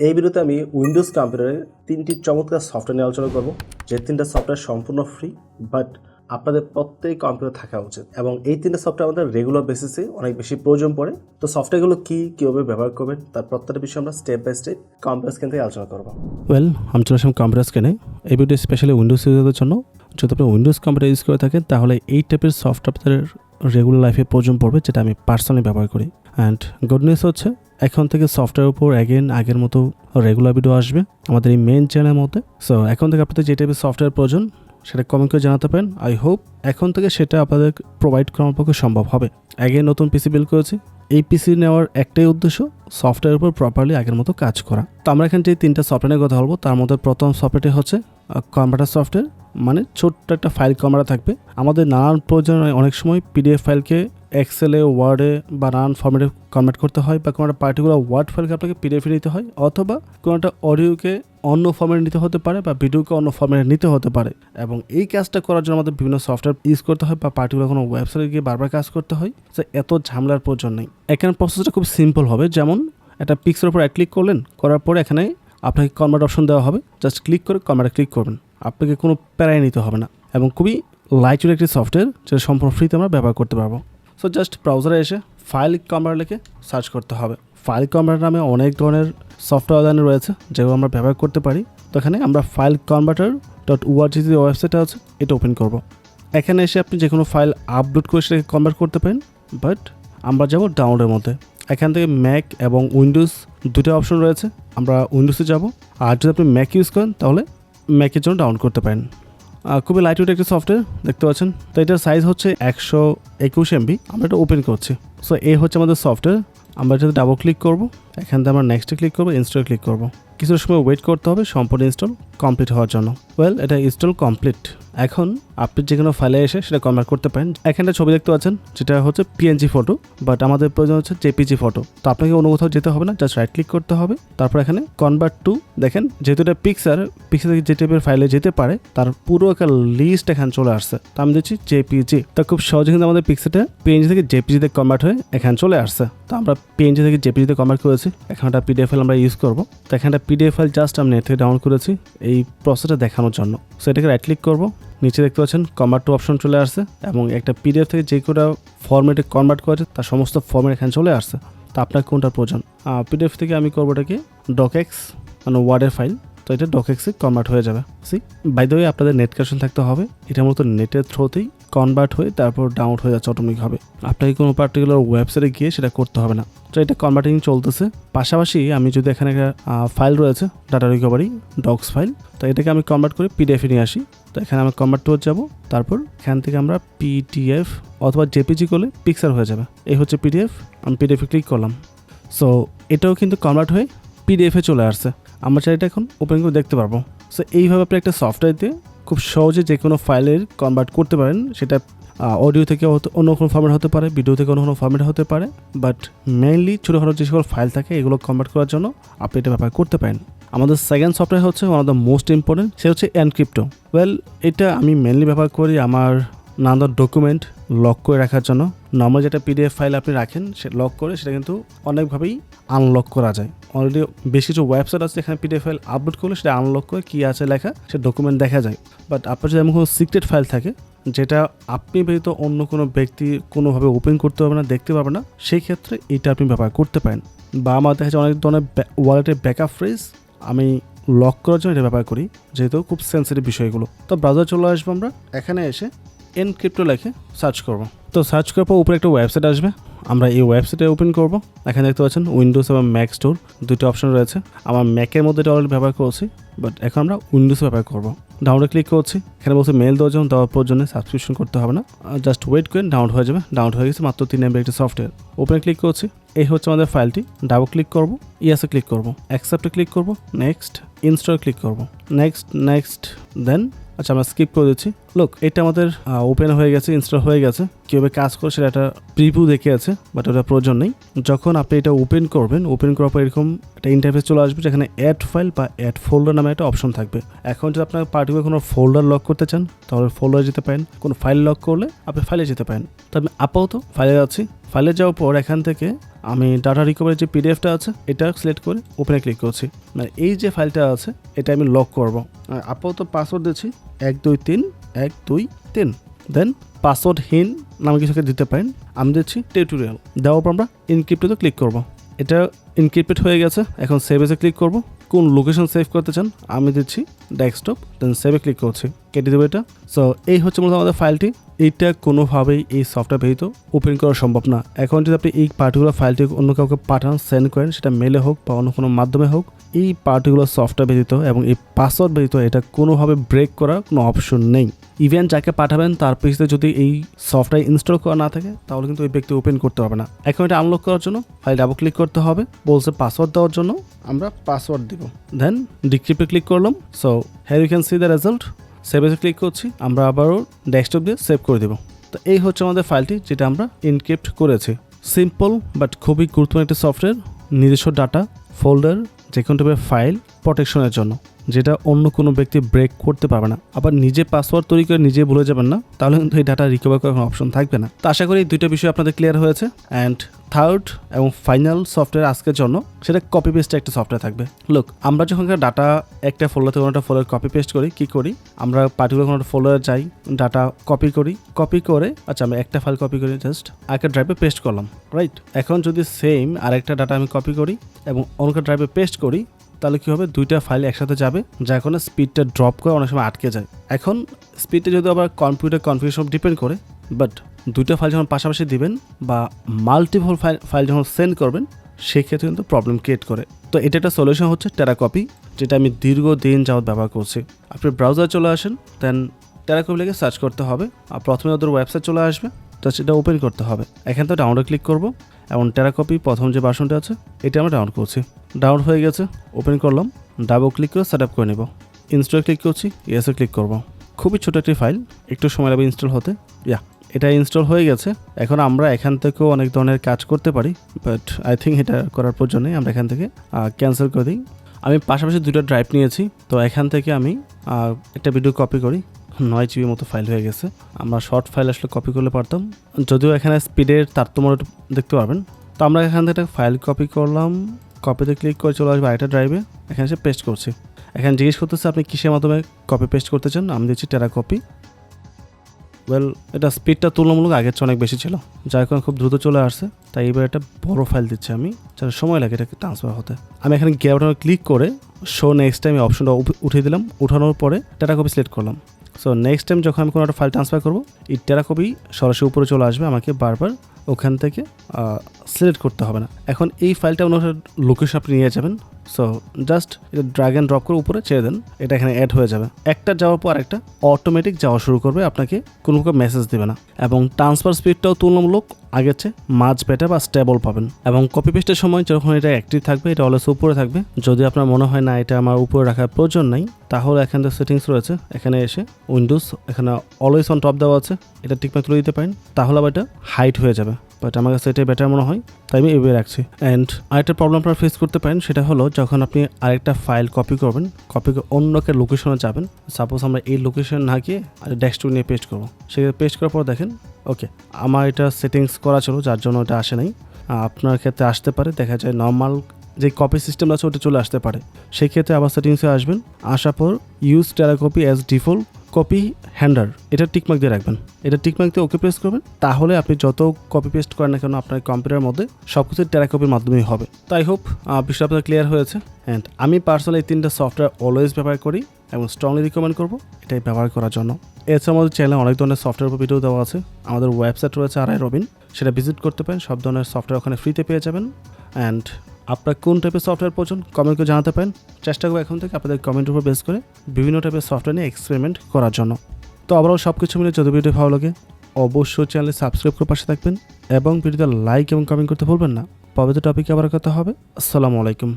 এই ভিডিওতে আমি উইন্ডোজ কম্পিউটারের তিনটি চমৎকার সফটওয়্যার নিয়ে আলোচনা করব। যে তিনটা সফটওয়্যার সম্পূর্ণ ফ্রি বাট আপনাদের প্রত্যেক কম্পিউটার থাকা উচিত এবং এই তিনটা সফটওয়্যার আমাদের রেগুলার বেসিসে অনেক বেশি প্রয়োজন পড়ে। তো সফটওয়্যারগুলো কী, কীভাবে ব্যবহার করবেন, তার প্রত্যেকটা বিষয়ে আমরা step by step computer screen থেকে আলোচনা করব। ওয়েল আমি চলে আসলাম কম্পিউটার স্ক্রিনে এই ভিডিও স্পেশালি উইন্ডোজ ইউজারদের জন্য। যদি আপনি উইন্ডোজ কম্পিউটার ইউজ করে থাকেন, তাহলে এই টাইপের সফটওয়্যার রেগুলার লাইফে প্রয়োজন পড়বে, যেটা আমি পার্সোনালি ব্যবহার করি। অ্যান্ড গুড নিউজ হচ্ছে এখন থেকে সফটওয়্যার উপর অ্যাগেন আগের মতো রেগুলার ভিডিও আসবে আমাদের এই মেন চ্যানেলের মধ্যে। সো এখন থেকে আপনাদের যে টাইপের সফটওয়্যার প্রয়োজন, সেটা কমেন্ট করে জানাতে পারেন। আই হোপ এখন থেকে সেটা আপনাদের প্রোভাইড করার পক্ষে সম্ভব হবে। অ্যাগেন নতুন পিসি বিল করেছি। এই পিসি নেওয়ার একটাই উদ্দেশ্য সফটওয়্যারের উপর প্রপারলি আগের মতো কাজ করা। তো আমরা এখানে যে তিনটা সফটওয়্যারের কথা বলব। তার মধ্যে প্রথম সফটওয়্যারটি হচ্ছে কম্পিউটার সফটওয়্যার মানে ছোট্ট একটা ফাইল কমারা থাকবে। আমাদের নানান প্রয়োজন অনেক সময় পিডিএফ ফাইলকে এক্সেলে ওয়ার্ডে বা নানান ফর্মেটে কনভার্ট করতে হয় বা কোনো একটা পার্টিকুলার ওয়ার্ড ফাইলকে আপনাকে পিডিএফে নিতে হয় অথবা কোনো একটা অডিওকে অন্য ফর্মেটে নিতে হতে পারে বা ভিডিওকে অন্য ফর্মেটে নিতে হতে পারে। এবং এই কাজটা করার জন্য আমাদের বিভিন্ন সফটওয়্যার ইউজ করতে হয় বা পার্টিকুলার কোনো ওয়েবসাইটে গিয়ে বারবার কাজ করতে হয়। যে এত ঝামেলার প্রয়োজন নেই। এখানে প্রসেসটা খুব সিম্পল হবে। যেমন একটা পিক্সের উপর ক্লিক করলেন, করার পর এখানে আপনাকে কনভার্ট অপশন দেওয়া হবে। জাস্ট ক্লিক করে কনভার্টে ক্লিক করবেন। আপনাকে কোনো প্যারাই নিতে হবে না। এবং খুবই লাইট একটি সফটওয়্যার যেটা সম্পূর্ণ ফ্রিতে আমরা ব্যবহার করতে পারব। সো জাস্ট ব্রাউজারে এসে ফাইল কনভার্ট লিখে সার্চ করতে হবে। ফাইল কনভার্ট নামে অনেক ধরনের সফটওয়্যার রয়েছে, যেগুলো আমরা ব্যবহার করতে পারি। তো এখানে আমরা ফাইল কনভার্টার ডট ওআরজি যে ওয়েবসাইটটা আছে, এটা ওপেন করব। এখানে এসে আপনি যে কোনো ফাইল আপলোড করে সেটাকে কনভার্ট করতে পারেন বাট আমরা যাব ডাউনলোডের মধ্যে। এখান থেকে ম্যাক এবং উইন্ডোজ দুটো অপশন রয়েছে, আমরা উইন্ডোজে যাব। আর যদি আপনি ম্যাক ইউজ করেন, তাহলে ম্যাকের জন্য ডাউনলোড করতে পারেন। খুবই লাইট ওয়েট একটি সফটওয়্যার দেখতে পাচ্ছেন। তো এটার সাইজ হচ্ছে একশো একুশ এমবি আমরা এটা ওপেন করছি। সো এই হচ্ছে আমাদের সফটওয়্যার আমরা এটাতে ডাবল ক্লিক করব। এখান থেকে আমরা নেক্সটে ক্লিক করব ইনস্টল ক্লিক করব। কিছু সময় ওয়েট করতে হবে, সম্পূর্ণ ইনস্টল কমপ্লিট হওয়ার জন্য। ওয়েল এটা ইনস্টল কমপ্লিট এখন আপনি যে কোনো ফাইলে এসে সেটা কনভার্ট করতে পারেন। এখানটা ছবি দেখতে পাচ্ছেন, যেটা হচ্ছে পিএনজি ফটো বাট আমাদের প্রয়োজন হচ্ছে জেপিজি ফটো তো আপনাকে অন্য কোথাও যেতে হবে না জাস্ট রাইট ক্লিক করতে হবে। তারপর এখানে কনভার্ট টু দেখেন, যেহেতু এটা পিক্সার পিক্সার থেকে যে টাইপের ফাইলে যেতে পারে, তার পুরো একটা লিস্ট এখানে চলে আসছে। তো আমি দিচ্ছি জেপিজি তো খুব সহজে কিন্তু আমাদের পিক্সারটা পিএনজি থেকে জেপিজিতে কনভার্ট হয়ে এখানে চলে আসছে। তো আমরা পিএনজি থেকে জেপিজিতে কনভার্ট করেছি। এখন একটা পিডিএফ ফাইল আমরা ইউজ করব। তো এখানে একটা পিডিএফ ফাইল জাস্ট আমি নেট থেকে ডাউনলোড করেছি, এই প্রসেসটা দেখানোর জন্য। সো এটাকে রাইট ক্লিক করব। নিচে দেখতে পাচ্ছেন কনভার্ট টু অপশন চলে আসছে এবং একটা পিডিএফ থেকে যে কোটা ফর্মেটে কনভার্ট করেছে তার সমস্ত ফর্মেট এখানে চলে আসছে। তা আপনার কোনটা প্রয়োজন? পিডিএফ থেকে আমি করব এটাকে ডকেক্স মানে ওয়ার্ডের ফাইল তো এটা ডকেক্সে কনভার্ট হয়ে যাবে। সি বাই দ্য ওয়ে আপনাদের নেট কানেকশন থাকতে হবে। এটা মতো নেটের থ্রোতেই কনভার্ট হয়ে তারপর ডাউনলোড হয়ে যাচ্ছে অটোমেটিক হবে আপনাকে কোনো পার্টিকুলার ওয়েবসাইটে গিয়ে সেটা করতে হবে না। তো এটা কনভার্টিং চলতেছে। পাশাপাশি আমি যদি এখানে একটা ফাইল রয়েছে ডাটা রিকভারি ডক্স ফাইল তো এটাকে আমি কনভার্ট করে পিডিএফে নিয়ে আসি। তো এখানে আমি কনভার্ট টু যাব। তারপর এখান থেকে আমরা পিডিএফ অথবা জেপিজি করলে পিকচার হয়ে যাবে। এই হচ্ছে পিডিএফ আমি পিডিএফে ক্লিক করলাম। সো এটাও কিন্তু কনভার্ট হয়ে পিডিএফে চলে আসছে। আমরা চাই এটা এখন ওপেন করে দেখতে পারব। সো এইভাবে আপনি একটা সফটওয়্যার দিয়ে খুব সহজে যে কোনো ফাইলের কনভার্ট করতে পারেন। সেটা অডিও থেকে অন্য কোনো ফর্মেট হতে পারে ভিডিও থেকে অন্য কোনো ফর্মেট হতে পারে। বাট মেইনলি ছোটোখাটো যে সকল ফাইল থাকে, এগুলো কনভার্ট করার জন্য আপনি এটা ব্যাপার করতে পারেন। আমাদের সেকেন্ড সফটওয়্যার হচ্ছে one of the most important সে হচ্ছে এনক্রিপ্টো ওয়েল এটা আমি মেনলি ব্যবহার করি আমার নানান ডকুমেন্ট লক করে রাখার জন্য। নর্মাল যেটা পিডিএফ ফাইল আপনি রাখেন, সে লক করে সেটা কিন্তু অনেকভাবেই আনলক করা যায়। অলরেডি বেশ কিছু ওয়েবসাইট আছে যেখানে পিডিএফ ফাইল আপলোড করলে সেটা আনলক করে কী আছে লেখা সে ডকুমেন্ট দেখা যায়। বাট আপনার যদি এমন কোনো সিক্রেট ফাইল থাকে, যেটা আপনি ব্যতীত অন্য কোনো ব্যক্তি কোনোভাবে ওপেন করতে পারবে না, দেখতে পারবে না, সেই ক্ষেত্রে এটা আপনি ব্যবহার করতে পারেন। বা আমার দেখা যায় অনেক ধরনের ওয়ালেটের ব্যাকআপ ফ্রেজ আমি লক করার জন্য এটা ব্যবহার করি, যেহেতু খুব সেন্সিটিভ বিষয়গুলো। তো ব্রাউজার চলে আসব আমরা, এখানে এসে এনক্রিপ্টো লেখে সার্চ করব। তো সার্চ করার পর উপরে একটা ওয়েবসাইট আসবে। আমরা এই ওয়েবসাইটে ওপেন করব। এখানে দেখতে পাচ্ছেন উইন্ডোজ এবং ম্যাক স্টোর দুটো অপশন রয়েছে। আমার ম্যাকের মধ্যে এটা অলরেডি ব্যবহার করছি বাট এখন আমরা উইন্ডোজ ব্যবহার করব। ডাউনলোড ক্লিক করছি। এখানে বলছে মেল দেওয়ার জন্য, দেওয়ার পর জন্য সাবস্ক্রিপশন করতে হবে না। জাস্ট ওয়েট করেন ডাউনলোড হয়ে যাবে। ডাউনলোড হয়ে গেছে মাত্র তিন এমবি একটি সফটওয়্যার ওপেন ক্লিক করছি। এই হচ্ছে আমাদের ফাইলটি ডাবল ক্লিক করব। ইয়াসে ক্লিক করব। অ্যাকসেপ্টে ক্লিক করব। নেক্সট ইনস্টল ক্লিক করব। নেক্সট নেক্সট দেন আচ্ছা আমরা স্কিপ করে দিচ্ছি। লোক এটা আমাদের ওপেন হয়ে গেছে ইনস্টল হয়ে গেছে। কীভাবে কাজ করে সেটা একটা প্রিভিউ দেখে আছে বাট ওটা প্রয়োজন নেই। যখন আপনি এটা ওপেন করবেন ওপেন করার পর এরকম একটা ইন্টারফেস চলে আসবে, যেখানে অ্যাড ফাইল বা অ্যাড ফোল্ডার নামে একটা অপশন থাকবে। এখন যদি আপনার পার্টিকুলার কোনো ফোল্ডার লক করতে চান, তাহলে ফোল্ডারে যেতে পারেন। কোনো ফাইল লক করলে আপনি ফাইলে যেতে পারেন। তো আমি আপাতত ফাইলে যাচ্ছি। ফাইলে যাওয়ার পর এখান থেকে আমি ডাটা রিকভারি যে পিডিএফটা আছে, এটা সিলেক্ট করে ওপেনে ক্লিক করছি। মানে এই যে ফাইলটা আছে, এটা আমি লক করব। আপাতত পাসওয়ার্ড দিচ্ছি এক, দুই, তিন। এক, দুই, তিন। দেন পাসওয়ার্ড হিন নামে কিছুকে দিতে পারেন। আমি দিচ্ছি টিউটোরিয়াল দেওয়ার পর আমরা ইনক্রিপ্টেতে ক্লিক করব। এটা ইনক্রিপ্টেড হয়ে গেছে। এখন সেভেসে ক্লিক করব। কোন লোকেশন সেভ করতে চান, আমি দিচ্ছি ডেস্কটপ দেন সেভে ক্লিক করছি। কেটে দেবো এটা। সো এই হচ্ছে মূলত আমাদের ফাইলটি এইটা কোনোভাবেই এই সফটওয়্যার ব্যতীত ওপেন করা সম্ভব না। এখন যদি আপনি এই পার্টিকুলার ফাইলটি অন্য কাউকে পাঠান সেন্ড করেন, সেটা মেলে হোক বা অন্য কোনো মাধ্যমে হোক, এই পার্টিকুলার সফটওয়্যার ব্যতীত এবং এই পাসওয়ার্ড ব্যতীত এটা কোনোভাবে ব্রেক করার কোনো অপশন নেই। ইভেন যাকে পাঠাবেন, তার পিছনে যদি এই সফটওয়্যার ইনস্টল করা না থাকে, তাহলে কিন্তু ওই ব্যক্তি ওপেন করতে পারবে না। এখন এটা আনলক করার জন্য ফাইল ডাবল ক্লিক করতে হবে। বলছে পাসওয়ার্ড দেওয়ার জন্য। আমরা পাসওয়ার্ড দিব। দেন ডিক্রিপে ক্লিক করলাম so here you can see the result সেভেসে click করছি, আমরা আবারও ডেস্কটপ দিয়ে সেভ করে দেবো। তো এই হচ্ছে আমাদের ফাইলটি, যেটা আমরা ইনক্রিপ্ট করেছি। সিম্পল বাট খুবই গুরুত্বপূর্ণ একটি সফটওয়্যার নিজস্ব ডাটা ফোল্ডার যে কোনো টাইপের ফাইল প্রোটেকশনের জন্য। যেটা অন্য কোনো ব্যক্তি ব্রেক করতে পারবে না। আবার নিজে পাসওয়ার্ড তৈরি করে নিজে ভুলে যাবেন না, তাহলে কিন্তু এই ডাটা রিকভার করার কোনো অপশন থাকবে না। তো আশা করি এই দুইটা বিষয় আপনাদের ক্লিয়ার হয়েছে। অ্যান্ড থার্ড এবং ফাইনাল সফটওয়্যার আজকের জন্য, সেটা কপি পেস্টে একটা সফটওয়্যার থাকবে। লোক আমরা যখন ডাটা একটা ফোল্ডার থেকে একটা ফোল্ডার কপি পেস্ট করি, কি করি? আমরা পার্টিকুলার কোনো একটা ফোল্ডারে যাই ডাটা কপি করি। কপি করে আচ্ছা আমি একটা ফাইল কপি করি জাস্ট একটা ড্রাইভে পেস্ট করলাম রাইট এখন যদি সেম আরেকটা ডাটা আমি কপি করি এবং অন্য ড্রাইভে পেস্ট করি তাহলে কী হবে? দুইটা ফাইল একসাথে যাবে, যার কারণে স্পিডটা ড্রপ করে অনেক সময় আটকে যায়। এখন স্পিডটা যদি আবার কম্পিউটার কনফিগারেশন ডিপেন্ড করে বাট দুইটা ফাইল যখন পাশাপাশি দিবেন বা মাল্টিপল ফাইল ফাইল যখন সেন্ড করবেন, সেক্ষেত্রে কিন্তু প্রবলেম ক্রিয়েট করে। তো এটা একটা সলিউশন হচ্ছে টেরাকপি যেটা আমি দীর্ঘদিন যাবৎ ব্যবহার করছি। আপনি ব্রাউজার চলে আসেন দেন টেরাকপি লেগে সার্চ করতে হবে। আর প্রথমে ওদের ওয়েবসাইট চলে আসবে, তো সেটা ওপেন করতে হবে। এখান থেকে ডাউনলোড ক্লিক করব। এবং টেরাকপি প্রথম যে বাসনটা আছে, এটা আমরা ডাউনলোড করছি। ডাউনলোড হয়ে গেছে ওপেন করলাম ডাবল ক্লিক করে সেট আপ করে নেব। ইনস্টল ক্লিক করছি ইয়েসে ক্লিক করব। খুবই ছোটো একটি ফাইল একটু সময় লাগবে ইনস্টল হতে। ইয়া এটা ইনস্টল হয়ে গেছে। এখন আমরা এখান থেকেও অনেক ধরনের কাজ করতে পারি বাট আই থিঙ্ক এটা করার প্রয়োজন নেই। আমরা এখান থেকে ক্যান্সেল করে দিই। আমি পাশাপাশি দুটো ড্রাইভ নিয়েছি, তো এখান থেকে আমি একটা ভিডিও কপি করি। নয় জিবির মতো ফাইল হয়ে গেছে। আমরা শর্ট ফাইল আসলে কপি করলে পারতাম। যদিও এখানে স্পিডের তারতম্য দেখতে পারবেন। তো আমরা এখান থেকে ফাইল কপি করলাম। কপিতে ক্লিক করে চলে আসবে আরেকটা ড্রাইভে এখানে সে পেস্ট করছি। এখানে জিজ্ঞেস করতেছে, আপনি কিসের মাধ্যমে কপি পেস্ট করতে চান? আমি দিচ্ছি টেরা কপি ওয়েল এটা স্পিডটা তুলনামূলক আগের চেয়ে অনেক বেশি ছিল। যার কারণে খুব দ্রুত চলে আসছে। তাই এবার একটা বড় ফাইল দিচ্ছে আমি, যাতে সময় লাগে এটাকে ট্রান্সফার হতে। আমি এখানে গিয়ে ক্লিক করে শো নেক্সট টাইম অপশনটা উঠিয়ে দিলাম। উঠানোর পরে টেরা কপি সিলেক্ট করলাম। সো নেক্সট টাইম যখন আমি কোনো একটা ফাইল ট্রান্সফার করব, এই কপি সরাসরি উপরে চলে আসবে আমাকে বারবার ওখান থেকে সিলেক্ট করতে হবে না। এখন এই ফাইলটা অন্য লোকেশন আপনি নিয়ে যাবেন। সো জাস্ট এটা ড্রাগ অ্যান্ড ড্রপ করে উপরে ছেড়ে দেন, এটা এখানে অ্যাড হয়ে যাবে। একটা যাওয়ার পর একটা অটোমেটিক যাওয়া শুরু করবে, আপনাকে কোনো প্রকার মেসেজ দেবে না। এবং ট্রান্সফার স্পিডটাও তুলনামূলক আগের চেয়ে মাছ বেটার বা স্টেবল পাবেন। এবং কপি পেস্টের সময় যখন এটা অ্যাক্টিভ থাকবে, এটা অলস উপরে থাকবে। যদি আপনার মনে হয় না, এটা আমার উপরে রাখার প্রয়োজন নাই, তাহলে এখানে সেটিংস রয়েছে। এখানে এসে উইন্ডোজ এখানে অলওয়েজ অন টপ দেওয়া আছে। এটা ঠিকমতো তুলে দিতে পারেন, তাহলে আবার এটা হাইট হয়ে যাবে। বাট আমার কাছে এটাই বেটার মনে হয়, তাই আমি এভাবে রাখছি। অ্যান্ড আরেকটা প্রবলেম আপনারা ফেস করতে পারেন, সেটা হলো যখন আপনি আরেকটা ফাইল কপি করবেন কপি করে অন্য একটা লোকেশনে যাবেন। সাপোজ আমরা এই লোকেশন না গিয়ে ডেস্কটপ নিয়ে পেস্ট করব। সেক্ষেত্রে পেস্ট করার পর দেখেন ওকে আমার এটা সেটিংস করা ছিল, যার জন্য এটা আসে নাই। আপনার ক্ষেত্রে আসতে পারে, দেখা যায় নর্মাল যে কপি সিস্টেম আছে, ওটা চলে আসতে পারে। সেক্ষেত্রে আবার সেটিংসে আসবেন। আসার পর use TeraCopy as default copy handler এটা টিকমার্ক দিয়ে রাখবেন। এটা টিকমার্ক দিয়ে ওকে প্রেস করবেন, তাহলে আপনি যত কপি পেস্ট করেন না কেন, আপনার কম্পিউটারের মধ্যে সব কিছু টেরা কপির মাধ্যমেই হবে। তাই হোপ বিষয়টা আপনার ক্লিয়ার হয়েছে। অ্যান্ড আমি পার্সোনালি এই তিনটা সফটওয়্যার অলওয়েজ ব্যবহার করি এবং স্ট্রংলি রিকমেন্ড করব, এটাই ব্যবহার করার জন্য। এছাড়া আমাদের চ্যানেলে অনেক ধরনের সফটওয়্যার ভিডিও দেওয়া আছে। আমাদের ওয়েবসাইট রয়েছে আর আই রবিন সেটা ভিজিট করতে পারেন। সব ধরনের সফটওয়্যার ওখানে ফ্রিতে পেয়ে যাবেন। অ্যান্ড আপনার কোন টাইপের সফটওয়্যার প্রয়োজন কমেন্ট করে জানাতে পারেন। চেষ্টা করব এখন থেকে আপনাদের কমেন্টের উপর বেস করে বিভিন্ন টাইপের সফটওয়্যার নিয়ে এক্সপেরিমেন্ট করার জন্য। তো আবারও সব কিছু মিলে যদি ভিডিও ভালো লাগে, অবশ্যই চ্যানেলে সাবস্ক্রাইব করে পাশে থাকবেন এবং ভিডিওতে লাইক এবং কমেন্ট করতে ভুলবেন না। পরবর্তী টপিকে আবার কথা হবে। আসসালামু আলাইকুম।